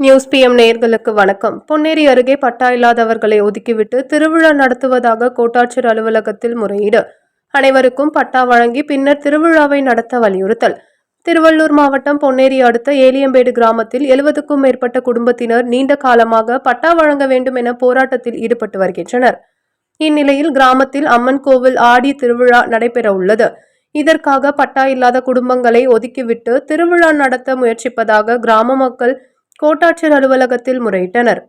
News PM நேயர்களுக்கு வணக்கம். பொன்னேரி அருகே பட்டா இல்லாதவர்களை ஒதுக்கிவிட்டு திருவிழா நடத்துவதாக கோட்டாட்சியர் அலுவலகத்தில் முறையீடு. அனைவருக்கும் பட்டா வழங்கி பின்னர் திருவிழாவை நடத்த வலியுறுத்தல். திருவள்ளூர் மாவட்டம் பொன்னேரி அடுத்த ஏலியம்பேடு கிராமத்தில் எழுபதுக்கும் மேற்பட்ட குடும்பத்தினர் நீண்ட காலமாக பட்டா வழங்க வேண்டும் என போராட்டத்தில் ஈடுபட்டு வருகின்றனர். இந்நிலையில் கிராமத்தில் அம்மன் கோவில் ஆடி திருவிழா நடைபெற உள்ளது. இதற்காக பட்டா இல்லாத குடும்பங்களை ஒதுக்கிவிட்டு திருவிழா நடத்த முயற்சிப்பதாக கிராம மக்கள் கோட்டாட்சியர் அலுவலகத்தில் முறையிட்டனர்.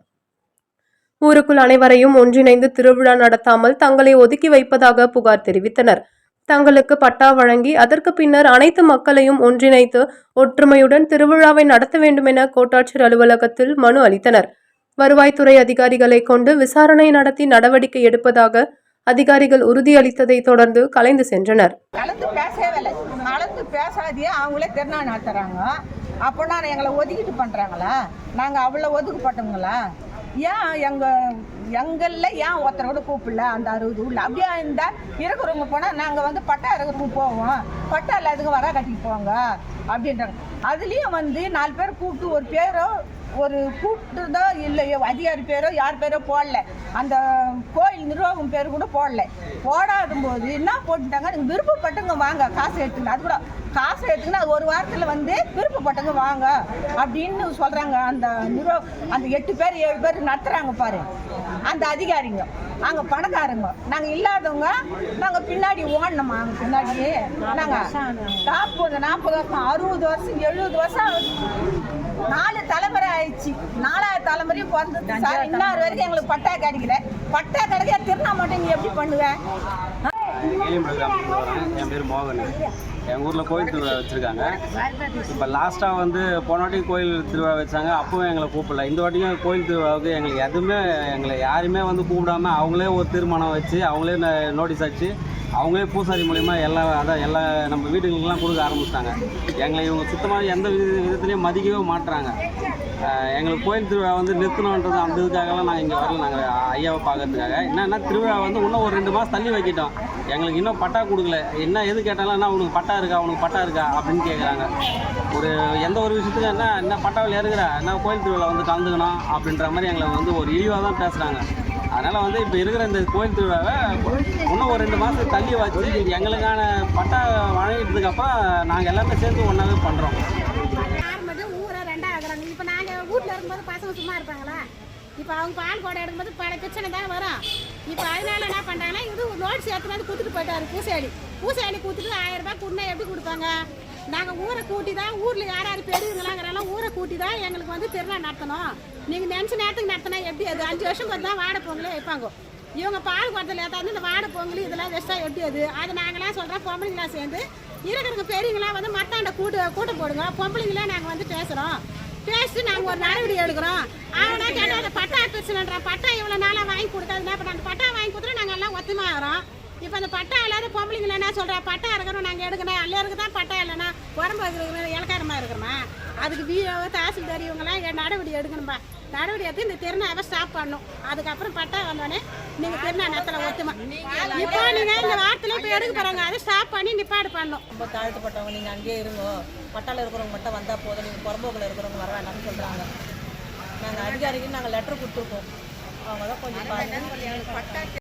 ஊருக்குள் அனைவரையும் ஒன்றிணைந்து திருவிழா நடத்தாமல் தங்களை ஒதுக்கி வைப்பதாக புகார் தெரிவித்தனர். தங்களுக்கு பட்டா வழங்கி அதற்கு பின்னர் அனைத்து மக்களையும் ஒன்றிணைத்து ஒற்றுமையுடன் திருவிழாவை நடத்த வேண்டும் என கோட்டாட்சியர் அலுவலகத்தில் மனு அளித்தனர். வருவாய்த்துறை அதிகாரிகளை கொண்டு விசாரணை நடத்தி நடவடிக்கை எடுப்பதாக அதிகாரிகள் உறுதியளித்ததை தொடர்ந்து கலைந்து சென்றனர். பேசாதியே அவங்களே திருநா நடத்துறாங்க. அப்போனா எங்களை ஒதுக்கிட்டு பண்ணுறாங்களா நாங்கள் அவ்வளோ ஒதுக்கப்பட்டவங்களா? ஏன் எங்கள் எங்களில் ஏன் ஒருத்தரை கூட கூப்பிடல அந்த அறுபது உள்ள அப்படியே இருந்தால் இருக்கிறவங்க போனால் நாங்கள் வந்து பட்டா இருக்கிறவங்க போவோம். பட்டா இல்லாதவங்க வர கட்டிட்டு போவாங்க. அப்படின்றாங்க. அதுலேயும் வந்து நாலு பேர் கூப்பிட்டு ஒரு பேரோ ஒரு கூப்பிட்டுதோ இல்லையோ அதிகாரி பேரோ யார் பேரோ போடல. அந்த கோயில் நிர்வாகம் பேர் கூட போடல. போடாத போது என்ன போட்டுட்டாங்க? நீங்கள் விருப்பப்பட்டவங்க வாங்க காசு எடுத்துங்க அது கூட காசு எடுத்துக்கினா ஒரு வாரத்தில் வந்து விருப்பப்பட்டவங்க வாங்க அப்படின்னு சொல்கிறாங்க அந்த நிர்வாகம் அந்த எட்டு பேர் ஏழு பேர் நடத்துகிறாங்க பாரு. அந்த அதிகாரிங்க. அங்கே பணக்காரங்க. நாங்கள் இல்லாதவங்க நாங்கள் பின்னாடி ஓடணுமா? அங்கே பின்னாடி. நாங்கள் நாற்பது நாற்பது வருஷம் அறுபது வருஷம் எழுபது வருஷம் நாலு தலைமுறை ஆயிடுச்சு. நாலாவது தலைமுறையும் பிறந்து சார். இன்னொரு வரைக்கும் எங்களுக்கு பட்டா கிடைக்கல. பட்டா கிடைக்க திருநா மட்டும் நீ எப்படி பண்ணுவேன் என் பேர் மோகன். எங்கள் ஊரில் கோயில் திருவிழா வச்சுருக்காங்க. இப்போ லாஸ்ட்டாக வந்து போன வாட்டி கோயில் திருவிழா வச்சாங்க அப்பவும் எங்களை கூப்பிடல. இந்த வாட்டியும் கோயில் திருவிழாவுக்கு எங்களுக்கு எதுவுமே எங்களை யாருமே வந்து கூப்பிடாம அவங்களே ஒரு தீர்மானம் வச்சு அவங்களே நோட்டீஸ் அடிச்சு அவங்களே பூசாரி மூலிமா எல்லா அதான் எல்லா நம்ம வீடுகளுக்கெல்லாம் கொடுக்க ஆரம்பிச்சிட்டாங்க. எங்களை இவங்க சுத்தமாக எந்த வித விதத்துலையும் மதிக்கவே மாட்டுறாங்க எங்களுக்கு கோயில் திருவிழா வந்து நிறுத்தணுன்றது அந்த இதுக்காகலாம் நாங்கள் இங்கே வரல நாங்கள் ஐயாவை பார்க்கறதுக்காக. என்னென்னா திருவிழா வந்து இன்னும் ஒரு ரெண்டு மாதம் தள்ளி வைக்கிட்டோம். எங்களுக்கு இன்னும் பட்டா கொடுக்கல. என்ன எது கேட்டாலும் என்ன உனக்கு பட்டா இருக்கா உனக்கு பட்டா இருக்கா அப்படின்னு கேட்குறாங்க ஒரு எந்த ஒரு விஷயத்துக்கும் என்ன என்ன பட்டாவில் இருக்கிற என்ன கோயில் திருவிழா வந்து கலந்துக்கணும் அப்படின்ற மாதிரி எங்களை வந்து ஒரு இழிவாக தான் பேசுகிறாங்க அதனால் வந்து இப்போ இருக்கிற இந்த கோயில் திருவிழாவை இன்னும் ஒரு ரெண்டு மாதத்துக்கு தள்ளி வச்சு எங்களுக்கான பட்டா வழங்கிட்டதுக்கப்புறம் நாங்கள் எல்லாமே சேர்ந்து ஒன்றாவே பண்ணுறோம் இப்போ நாங்கள் வீட்டில் இருக்கும்போது பசங்க சும்மா இருப்பாங்களா? இப்போ அவங்க பால் கோடை எடுக்கும்போது பல பிரச்சனை தான் வரும். இப்போ அதனால என்ன பண்ணுறாங்கன்னா இது நோட்ஸ் எடுத்துன்னு வந்து கொடுத்துட்டு போயிட்டாரு பூசாரி பூசாரி கொடுத்துட்டு ஆயிரம் ரூபாய் கொடுனா எப்படி கொடுப்பாங்க? நாங்கள் ஊரை கூட்டி தான் ஊரில் யார் யார் பெரியவங்களாங்கிறலாம் ஊரை கூட்டி தான் எங்களுக்கு வந்து திருவிழா நடத்தணும். நீங்கள் நினச்ச நேரத்துக்கு நடத்தினா எப்படி? அது அஞ்சு வருஷம் பார்த்து தான் வாட பொங்கலே வைப்பாங்க. இவங்க பால் குடத்தில் ஏற்றாந்து இந்த வாடை பொங்கல் இதெல்லாம் வெஸ்ட்டாக எப்படி அது? அது நாங்களாம் சொல்கிறோம் பொம்பளைங்களாம் சேர்ந்து. இருக்கிறவங்க பெரியவங்களாம் வந்து மத்தாண்ட கூட்டு கூட்டம் போடுங்க. பொம்பளைங்களாம் நாங்கள் வந்து பேசுகிறோம் பேசி நாங்கள் ஒரு நடவடிக்கை எடுக்கிறோம். ஆனால் கேட்டால் அந்த பட்டா பிரச்சனைன்ற பட்டா இவ்வளோ நாளாக வாங்கி கொடுத்ததுன்னா இப்போ அந்த பட்டா வாங்கி கொடுத்துட்டு நாங்கள் எல்லாம் ஒத்துமா ஆகிறோம். இப்போ அந்த பட்டா இல்லாத பொம்பளைங்கள என்ன சொல்கிறா பட்டா இருக்கிறோம் நாங்கள் எடுக்கணும். எல்லாருக்கும் தான் பட்டா இல்லைன்னா உடம்பு இருக்கிற இலக்காரமாக இருக்கிறோமா அதுக்கு பிஓ தாசில்தார் இவங்கெல்லாம் நடவடிக்கை எடுக்கணும்பா. நடவடிக்கை எடுத்து இந்த திருநாவை ஸ்டாப் பண்ணும் அதுக்கப்புறம் பட்டா வந்தோடனே நீங்கள் திருநா நேரத்தில் ஒத்துமா இப்போ நீங்க இந்த வாரத்தில் இப்போ எடுக்க போகிறாங்க அதை ஸ்டாப் பண்ணி நிப்பாடு பண்ணணும். ரொம்ப தாழ்த்தப்பட்டவங்க நீங்கள் அங்கேயே இருங்கோ. பட்டால இருக்கிறவங்க மட்டும் வந்தால் போதும். நீங்கள் புறம்போக்கில் இருக்கிறவங்க வர வேண்டாம்னு சொல்கிறாங்க நாங்கள் அதிகாரிக்கு நாங்கள் லெட்டர் கொடுத்துருக்கோம். அவங்க தான் கொஞ்சம்